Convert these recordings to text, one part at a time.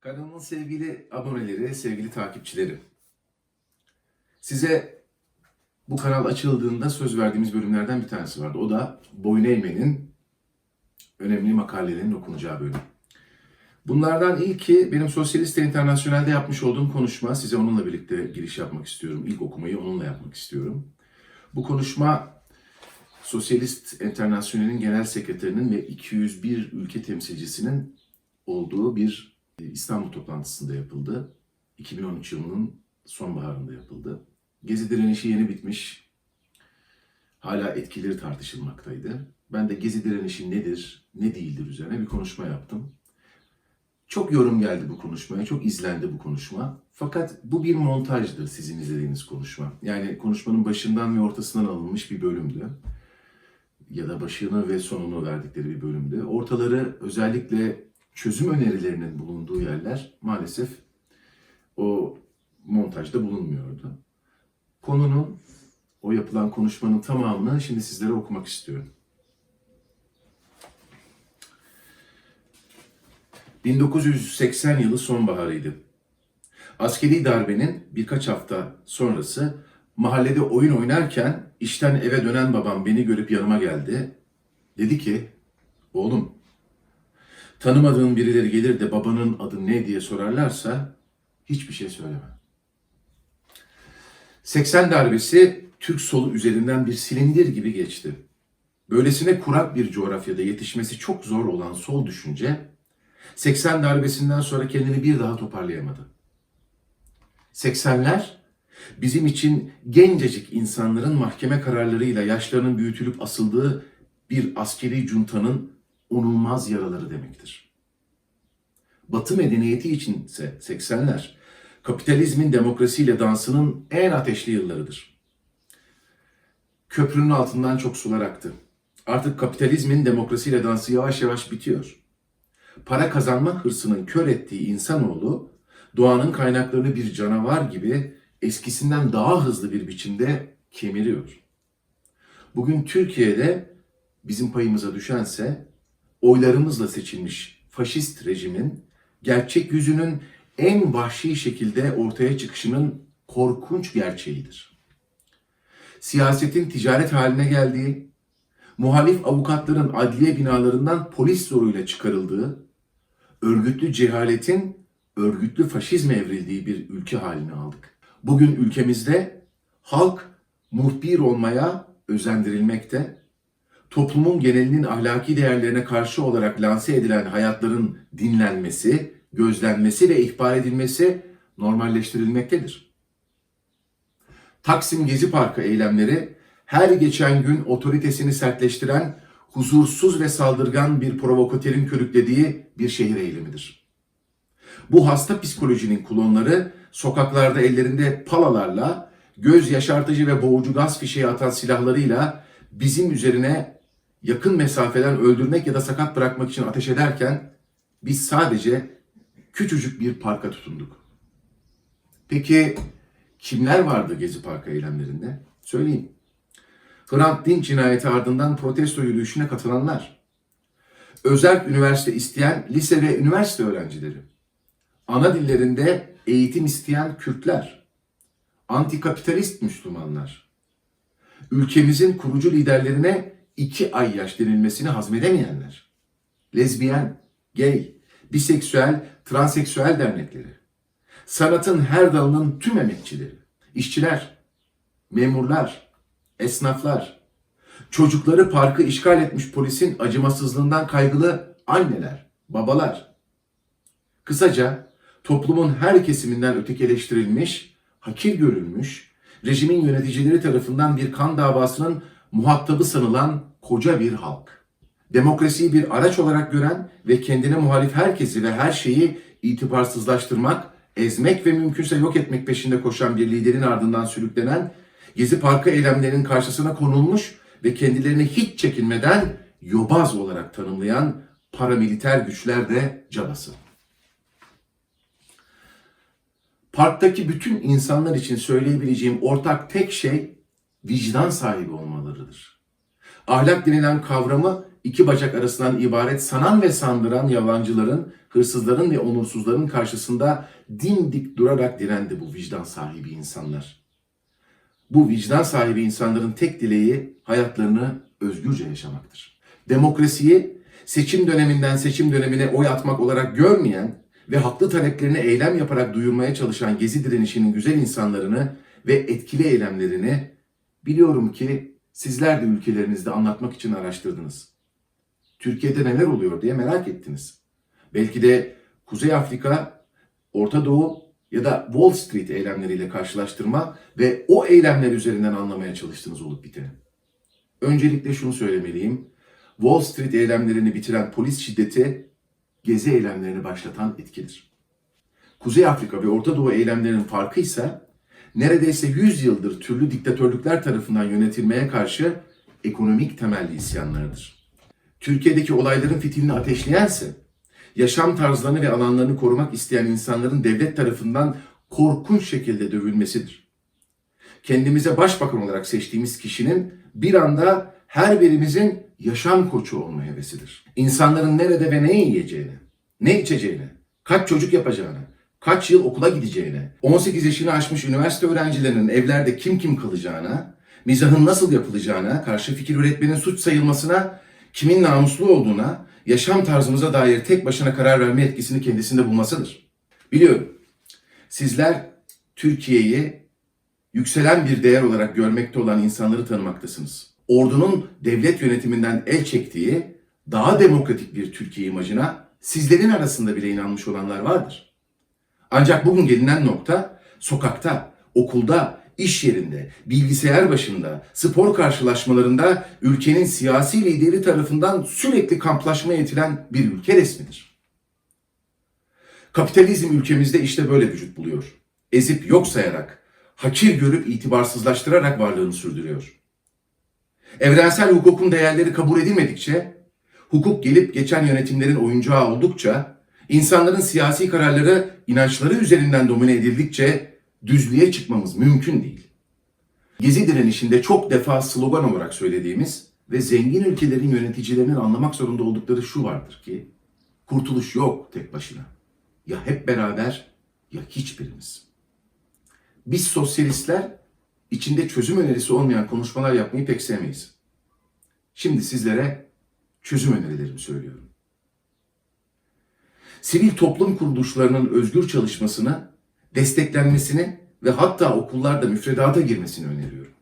Kanalımın sevgili aboneleri, sevgili takipçileri. Size bu kanal açıldığında söz verdiğimiz bölümlerden bir tanesi vardı. O da Boyun Eğmen'in önemli makalelerinin okunacağı bölüm. Bunlardan ilki benim Sosyaliste Internasyonel'de yapmış olduğum konuşma. Size onunla birlikte giriş yapmak istiyorum. İlk okumayı onunla yapmak istiyorum. Bu konuşma Sosyalist Internasyonel'in genel sekreterinin ve 201 ülke temsilcisinin olduğu bir İstanbul toplantısında yapıldı. 2013 yılının sonbaharında yapıldı. Gezi direnişi yeni bitmiş. Hala etkileri tartışılmaktaydı. Ben de Gezi direnişi nedir, ne değildir üzerine bir konuşma yaptım. Çok yorum geldi bu konuşmaya, çok izlendi bu konuşma. Fakat bu bir montajdır sizin izlediğiniz konuşma. Yani konuşmanın başından ve ortasından alınmış bir bölümdü. Ya da başını ve sonunu verdikleri bir bölümdü. Ortaları özellikle çözüm önerilerinin bulunduğu yerler maalesef o montajda bulunmuyordu. Konunun, o yapılan konuşmanın tamamını şimdi sizlere okumak istiyorum. 1980 yılı sonbaharıydı. Askeri darbenin birkaç hafta sonrası mahallede oyun oynarken işten eve dönen babam beni görüp yanıma geldi. Dedi ki, oğlum tanımadığın birileri gelir de babanın adı ne diye sorarlarsa hiçbir şey söyleme. 80 darbesi Türk solu üzerinden bir silindir gibi geçti. Böylesine kurak bir coğrafyada yetişmesi çok zor olan sol düşünce 80 darbesinden sonra kendini bir daha toparlayamadı. 80'ler bizim için gencecik insanların mahkeme kararlarıyla yaşlarının büyütülüp asıldığı bir askeri cuntanın onulmaz yaraları demektir. Batı medeniyeti içinse 80'ler kapitalizmin demokrasiyle dansının en ateşli yıllarıdır. Köprünün altından çok sular aktı. Artık kapitalizmin demokrasiyle dansı yavaş yavaş bitiyor. Para kazanma hırsının kör ettiği insanoğlu doğanın kaynaklarını bir canavar gibi eskisinden daha hızlı bir biçimde kemiriyor. Bugün Türkiye'de bizim payımıza düşense oylarımızla seçilmiş faşist rejimin gerçek yüzünün en vahşi şekilde ortaya çıkışının korkunç gerçeğidir. Siyasetin ticaret haline geldiği, muhalif avukatların adliye binalarından polis zoruyla çıkarıldığı, örgütlü cehaletin örgütlü faşizme evrildiği bir ülke haline aldık. Bugün ülkemizde halk muhbir olmaya özendirilmekte, toplumun genelinin ahlaki değerlerine karşı olarak lanse edilen hayatların dinlenmesi, gözlenmesi ve ihbar edilmesi normalleştirilmektedir. Taksim Gezi Parkı eylemleri her geçen gün otoritesini sertleştiren, huzursuz ve saldırgan bir provokatörün körüklediği bir şehir eylemidir. Bu hasta psikolojinin klonları sokaklarda ellerinde palalarla, göz yaşartıcı ve boğucu gaz fişeği atan silahlarıyla bizim üzerine yakın mesafeden öldürmek ya da sakat bırakmak için ateş ederken biz sadece küçücük bir parka tutunduk. Peki kimler vardı Gezi Parkı eylemlerinde? Söyleyeyim. Hrant Dink cinayeti ardından protesto yürüyüşüne katılanlar, özel üniversite isteyen lise ve üniversite öğrencileri, ana dillerinde eğitim isteyen Kürtler, antikapitalist Müslümanlar, ülkemizin kurucu liderlerine iki ay yaş denilmesini hazmedemeyenler, lezbiyen, gay, biseksüel, transseksüel dernekleri, sanatın her dalının tüm emekçileri, işçiler, memurlar, esnaflar, çocukları parkı işgal etmiş polisin acımasızlığından kaygılı anneler, babalar. Kısaca toplumun her kesiminden ötekileştirilmiş, hakir görülmüş, rejimin yöneticileri tarafından bir kan davasının muhatabı sanılan koca bir halk. Demokrasiyi bir araç olarak gören ve kendine muhalif herkesi ve her şeyi itibarsızlaştırmak, ezmek ve mümkünse yok etmek peşinde koşan bir liderin ardından sürüklenen Gezi Parkı eylemlerinin karşısına konulmuş ve kendilerini hiç çekinmeden yobaz olarak tanımlayan paramiliter güçler de cabası. Parktaki bütün insanlar için söyleyebileceğim ortak tek şey vicdan sahibi olmalarıdır. Ahlak denilen kavramı iki bacak arasından ibaret sanan ve sandıran yalancıların, hırsızların ve onursuzların karşısında dimdik durarak direndi bu vicdan sahibi insanlar. Bu vicdan sahibi insanların tek dileği hayatlarını özgürce yaşamaktır. Demokrasiyi seçim döneminden seçim dönemine oy atmak olarak görmeyen ve haklı taleplerini eylem yaparak duyurmaya çalışan Gezi direnişinin güzel insanlarını ve etkili eylemlerini biliyorum ki sizler de ülkelerinizde anlatmak için araştırdınız. Türkiye'de neler oluyor diye merak ettiniz. Belki de Kuzey Afrika, Orta Doğu ya da Wall Street eylemleriyle karşılaştırma ve o eylemler üzerinden anlamaya çalıştınız olup biteni. Öncelikle şunu söylemeliyim. Wall Street eylemlerini bitiren polis şiddeti gezi eylemlerini başlatan etkidir. Kuzey Afrika ve Orta Doğu eylemlerinin farkı ise neredeyse 100 yıldır türlü diktatörlükler tarafından yönetilmeye karşı ekonomik temelli isyanlarıdır. Türkiye'deki olayların fitilini ateşleyense, yaşam tarzlarını ve alanlarını korumak isteyen insanların devlet tarafından korkunç şekilde dövülmesidir. Kendimize başbakan olarak seçtiğimiz kişinin bir anda her birimizin yaşam koçu olma hevesidir. İnsanların nerede ve ne yiyeceğini, ne içeceğini, kaç çocuk yapacağını, kaç yıl okula gideceğini, 18 yaşını aşmış üniversite öğrencilerinin evlerde kim kim kalacağına, mizahın nasıl yapılacağına, karşı fikir üretmenin suç sayılmasına, kimin namuslu olduğuna, yaşam tarzımıza dair tek başına karar verme etkisini kendisinde bulmasıdır. Biliyorum, sizler Türkiye'yi yükselen bir değer olarak görmekte olan insanları tanımaktasınız. Ordunun devlet yönetiminden el çektiği daha demokratik bir Türkiye imajına sizlerin arasında bile inanmış olanlar vardır. Ancak bugün gelinen nokta sokakta, okulda, iş yerinde, bilgisayar başında, spor karşılaşmalarında ülkenin siyasi lideri tarafından sürekli kamplaşmaya itilen bir ülke resmidir. Kapitalizm ülkemizde işte böyle vücut buluyor. Ezip yok sayarak, hakir görüp itibarsızlaştırarak varlığını sürdürüyor. Evrensel hukukun değerleri kabul edilmedikçe, hukuk gelip geçen yönetimlerin oyuncağı oldukça, insanların siyasi kararları inançları üzerinden domine edildikçe düzlüğe çıkmamız mümkün değil. Gezi direnişinde çok defa slogan olarak söylediğimiz ve zengin ülkelerin yöneticilerinin anlamak zorunda oldukları şu vardır ki, kurtuluş yok tek başına. Ya hep beraber ya hiçbirimiz. Biz sosyalistler içinde çözüm önerisi olmayan konuşmalar yapmayı pek sevmeyiz. Şimdi sizlere çözüm önerilerimi söylüyorum. Sivil toplum kuruluşlarının özgür çalışmasını, desteklenmesini ve hatta okullarda müfredata girmesini öneriyorum.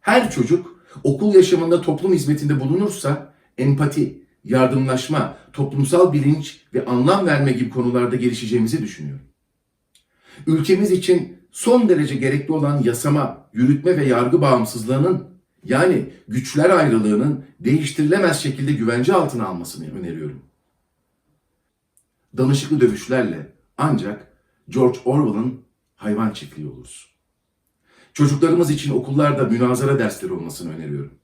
Her çocuk okul yaşamında toplum hizmetinde bulunursa empati, yardımlaşma, toplumsal bilinç ve anlam verme gibi konularda gelişeceğimizi düşünüyorum. Ülkemiz için son derece gerekli olan yasama, yürütme ve yargı bağımsızlığının yani güçler ayrılığının değiştirilemez şekilde güvence altına almasını öneriyorum. Danışıklı dövüşlerle ancak George Orwell'ın hayvan çiftliği oluruz. Çocuklarımız için okullarda münazara dersleri olmasını öneriyorum.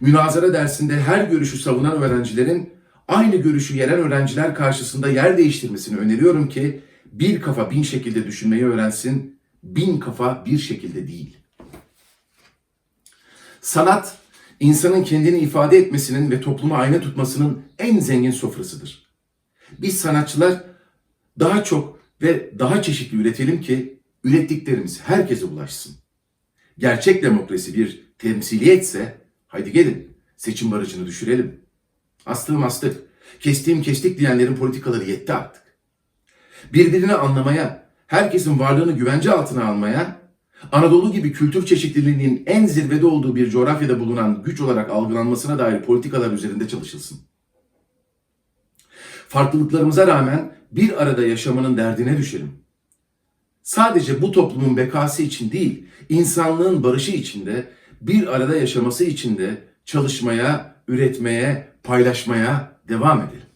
Münazara dersinde her görüşü savunan öğrencilerin aynı görüşü yeren öğrenciler karşısında yer değiştirmesini öneriyorum ki bir kafa bin şekilde düşünmeyi öğrensin, bin kafa bir şekilde değil. Sanat, insanın kendini ifade etmesinin ve topluma ayna tutmasının en zengin sofrasıdır. Biz sanatçılar daha çok ve daha çeşitli üretelim ki ürettiklerimiz herkese ulaşsın. Gerçek demokrasi bir temsiliyetse haydi gelin seçim barajını düşürelim. Astığım astık, kestiğim kestik diyenlerin politikaları yetti artık. Birbirini anlamaya, herkesin varlığını güvence altına almaya, Anadolu gibi kültür çeşitliliğinin en zirvede olduğu bir coğrafyada bulunan güç olarak algılanmasına dair politikalar üzerinde çalışılsın. Farklılıklarımıza rağmen bir arada yaşamanın derdine düşelim. Sadece bu toplumun bekası için değil, insanlığın barışı içinde, bir arada yaşaması için de çalışmaya, üretmeye, paylaşmaya devam edelim.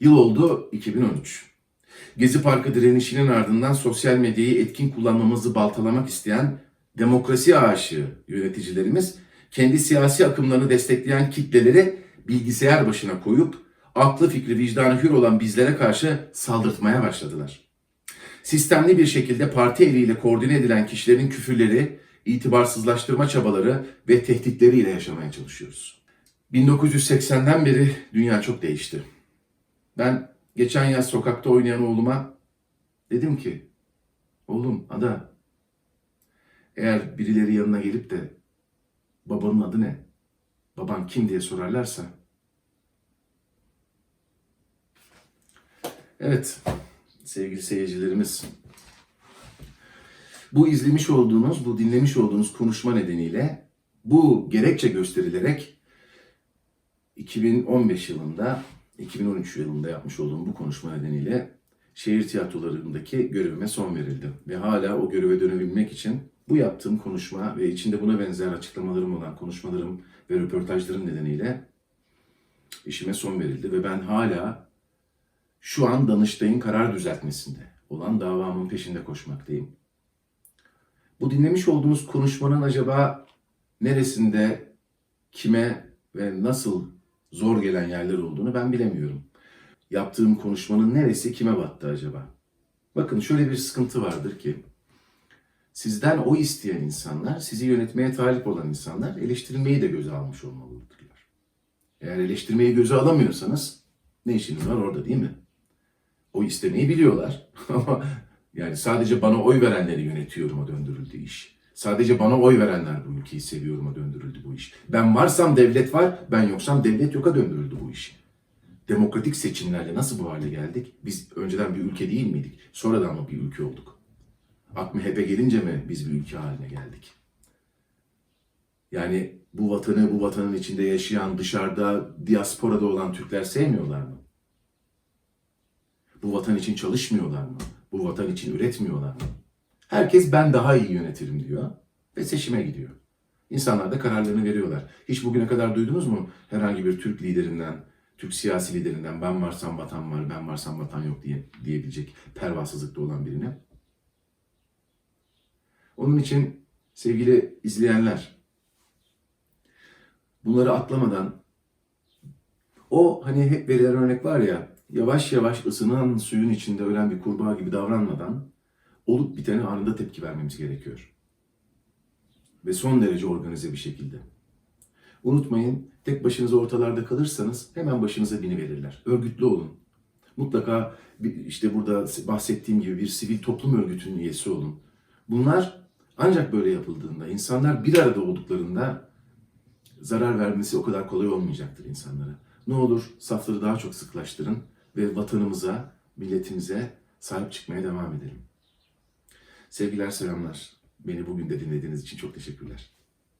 Yıl oldu 2013. Gezi Parkı direnişinin ardından sosyal medyayı etkin kullanmamızı baltalamak isteyen demokrasi aşığı yöneticilerimiz kendi siyasi akımlarını destekleyen kitleleri bilgisayar başına koyup aklı fikri vicdanı hür olan bizlere karşı saldırtmaya başladılar. Sistemli bir şekilde parti eliyle koordine edilen kişilerin küfürleri, itibarsızlaştırma çabaları ve tehditleriyle yaşamaya çalışıyoruz. 1980'den beri dünya çok değişti. Ben geçen yaz sokakta oynayan oğluma dedim ki, oğlum ada, eğer birileri yanına gelip de babanın adı ne, baban kim diye sorarlarsa, evet sevgili seyircilerimiz, bu izlemiş olduğunuz, bu dinlemiş olduğunuz konuşma nedeniyle bu gerekçe gösterilerek 2015 yılında, 2013 yılında yapmış olduğum bu konuşma nedeniyle şehir tiyatrolarındaki görevime son verildi. Ve hala o göreve dönebilmek için bu yaptığım konuşma ve içinde buna benzer açıklamalarım olan konuşmalarım ve röportajlarım nedeniyle işime son verildi. Ve ben hala şu an Danıştay'ın karar düzeltmesinde olan davamın peşinde koşmaktayım. Bu dinlemiş olduğunuz konuşmanın acaba neresinde, kime ve nasıl zor gelen yerler olduğunu ben bilemiyorum. Yaptığım konuşmanın neresi kime battı acaba? Bakın şöyle bir sıkıntı vardır ki sizden o isteyen insanlar, sizi yönetmeye talip olan insanlar eleştirilmeyi de göze almış olmalıdırlar. Eğer eleştirmeyi göze alamıyorsanız ne işiniz var orada değil mi? O istemeyi biliyorlar ama yani sadece bana oy verenleri yönetiyorum'a döndürüldü iş. Sadece bana oy verenler bu ülkeyi seviyorum'a döndürüldü bu iş. Ben varsam devlet var, ben yoksam devlet yoka döndürüldü bu iş. Demokratik seçimlerle nasıl bu hale geldik? Biz önceden bir ülke değil miydik? Sonradan mı bir ülke olduk? AK MHP gelince mi biz bir ülke haline geldik? Yani bu vatanı, bu vatanın içinde yaşayan, dışarıda, diasporada olan Türkler sevmiyorlar mı? Bu vatan için çalışmıyorlar mı? Bu vatan için üretmiyorlar mı? Herkes ben daha iyi yönetirim diyor ve seçime gidiyor. İnsanlar da kararlarını veriyorlar. Hiç bugüne kadar duydunuz mu herhangi bir Türk liderinden, Türk siyasi liderinden ben varsam vatan var, ben varsam vatan yok diye diyebilecek pervasızlıkta olan birini? Onun için sevgili izleyenler, bunları atlamadan o hani hep verilen örnek var ya yavaş yavaş ısınan suyun içinde ölen bir kurbağa gibi davranmadan olup bitene anında tepki vermemiz gerekiyor. Ve son derece organize bir şekilde. Unutmayın tek başınıza ortalarda kalırsanız hemen başınıza bini verirler. Örgütlü olun. Mutlaka işte burada bahsettiğim gibi bir sivil toplum örgütünün üyesi olun. Bunlar ancak böyle yapıldığında, insanlar bir arada olduklarında zarar vermesi o kadar kolay olmayacaktır insanlara. Ne olur safları daha çok sıklaştırın ve vatanımıza, milletimize sahip çıkmaya devam edelim. Sevgiler, selamlar. Beni bugün de dinlediğiniz için çok teşekkürler.